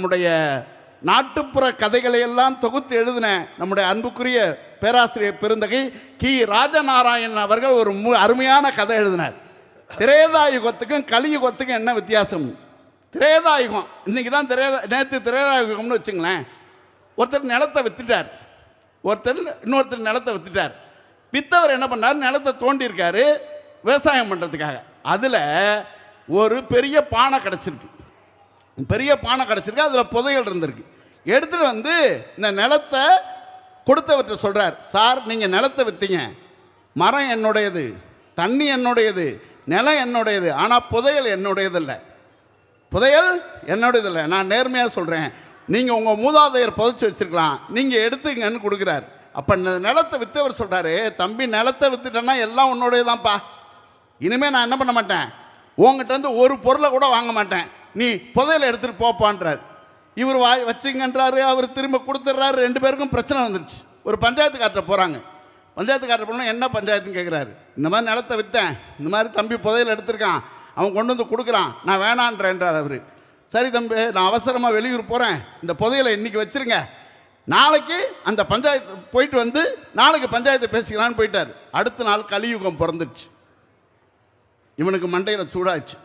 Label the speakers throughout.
Speaker 1: நம்முடைய நாட்டுப்புற கதைகளை எல்லாம் தொகுத்து எழுதின நம்முடைய அன்புக்குரிய பேராசிரியர் பெருந்தகை கி. ராஜநாராயணன் அவர்கள் ஒரு மு அருமையான கதை எழுதினார். திரேதாயுகத்துக்கும் கலியுகத்துக்கும் என்ன வித்தியாசம்? திரேதாயுகம் இன்னைக்கு தான் திரேதா நேற்று திரேதாயுகம்னு வச்சுங்களேன். ஒருத்தர் நிலத்தை வித்துட்டார். ஒருத்தர் இன்னொருத்தர் நிலத்தை வித்துட்டார். வித்தவர் என்ன பண்ணார்? நிலத்தை தோண்டியிருக்காரு விவசாயம் பண்ணுறதுக்காக அதில் ஒரு பெரிய பானை கிடச்சிருக்கு. பெரிய பானை கிடச்சிருக்கு அதில் புதையல் இருந்திருக்கு. எடுத்துகிட்டு வந்து இந்த நிலத்தை கொடுத்தவர்கிட்ட சொல்கிறார் சார் நீங்கள் நிலத்தை விற்றீங்க மரம் என்னுடையது தண்ணி என்னுடையது நிலம் என்னுடையது ஆனால் புதையல் என்னுடையது இல்லை புதையல் என்னுடையது இல்லை நான் நேர்மையாக சொல்கிறேன் நீங்கள் உங்கள் மூதாதையர் புதைச்சி வச்சுருக்கலாம் நீங்கள் எடுத்துங்கன்னு கொடுக்குறாரு. அப்போ இந்த நிலத்தை விற்றவர் சொல்கிறாரு தம்பி நிலத்தை விற்றுட்டேன்னா எல்லாம் உன்னுடையதான்ப்பா. இனிமேல் நான் என்ன பண்ண மாட்டேன்? உங்ககிட்ட வந்து ஒரு பொருளை கூட வாங்க மாட்டேன். நீ புதையில எடுத்துகிட்டு போப்பான்றார். இவர் வாய் வச்சுங்கன்றாரு அவர் திரும்ப கொடுத்துட்றாரு. ரெண்டு பேருக்கும் பிரச்சனை வந்துருச்சு. ஒரு பஞ்சாயத்துக்கார்ட்ட போகிறாங்க பஞ்சாயத்துக்காரர் போனால் என்ன பஞ்சாயத்துன்னு கேட்குறாரு இந்த மாதிரி நிலத்தை விற்றேன் இந்த மாதிரி தம்பி புதையில் எடுத்திருக்கான். அவன் கொண்டு வந்து கொடுக்குறான். நான் வேணான்றேன்றார் அவர். சரி தம்பி நான் அவசரமாக வெளியூர் போகிறேன் இந்த புதையலை இன்னைக்கு வச்சிருங்க. நாளைக்கு அந்த பஞ்சாயத்து போயிட்டு வந்து நாளைக்கு பஞ்சாயத்தை பேசிக்கலான்னு போயிட்டார். அடுத்த நாள் கலியுகம் பிறந்துச்சு இவனுக்கு மண்டையில் சூடாச்சு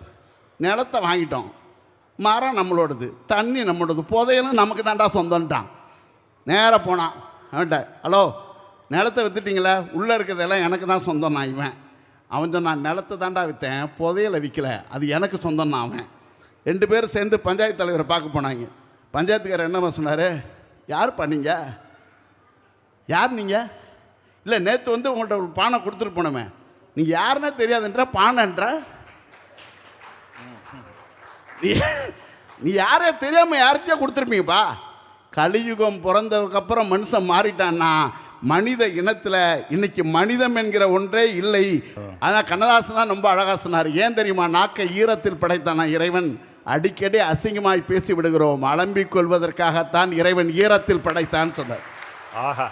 Speaker 1: நிலத்தை வாங்கிட்டோம். மரம் நம்மளோடது தண்ணி நம்மளோடது புதையலும் நமக்கு தாண்டா சொந்தம்ட்டான். நேராக போனான் அவன்கிட்ட ஹலோ நிலத்தை விற்றுட்டிங்களே உள்ளே இருக்கிறதெல்லாம் எனக்கு தான் சொந்தம் நான் இவன். அவன் சொன்னான் நிலத்தை தாண்டா விற்றேன் புதையலை விற்கல அது எனக்கு சொந்தம் நான் அவன். ரெண்டு பேரும் சேர்ந்து பஞ்சாயத்து தலைவரை பார்க்க போனாங்க. பஞ்சாயத்துக்காரர் என்னம்மா சொன்னார்? யார் பண்ணீங்க யார் நீங்கள் இல்லை நேற்று வந்து உங்கள்கிட்ட ஒரு பானை கொடுத்துட்டு போனோமே. நீங்கள் யாருன்னா தெரியாதுன்ற பானைன்ற? நீ நீ யாரே தெரியாமல் யாருக்கே கொடுத்துருப்பீங்கப்பா. கலியுகம் பிறந்ததுக்கப்புறம் மனுஷன் மாறிட்டான்னா மனித இனத்தில் இன்னைக்கு மனிதம் என்கிற ஒன்றே இல்லை. ஆனால் கண்ணதாசன் தான் ரொம்ப அழகாக சொன்னார். ஏன் தெரியுமா? நாக்கை ஈரத்தில் படைத்தானா இறைவன்? அடிக்கடி அசிங்கமாய் பேசி விடுகிறோம். அலம்பிக் கொள்வதற்காகத்தான் இறைவன் ஈரத்தில் படைத்தான் சொன்னார்.
Speaker 2: ஆஹா.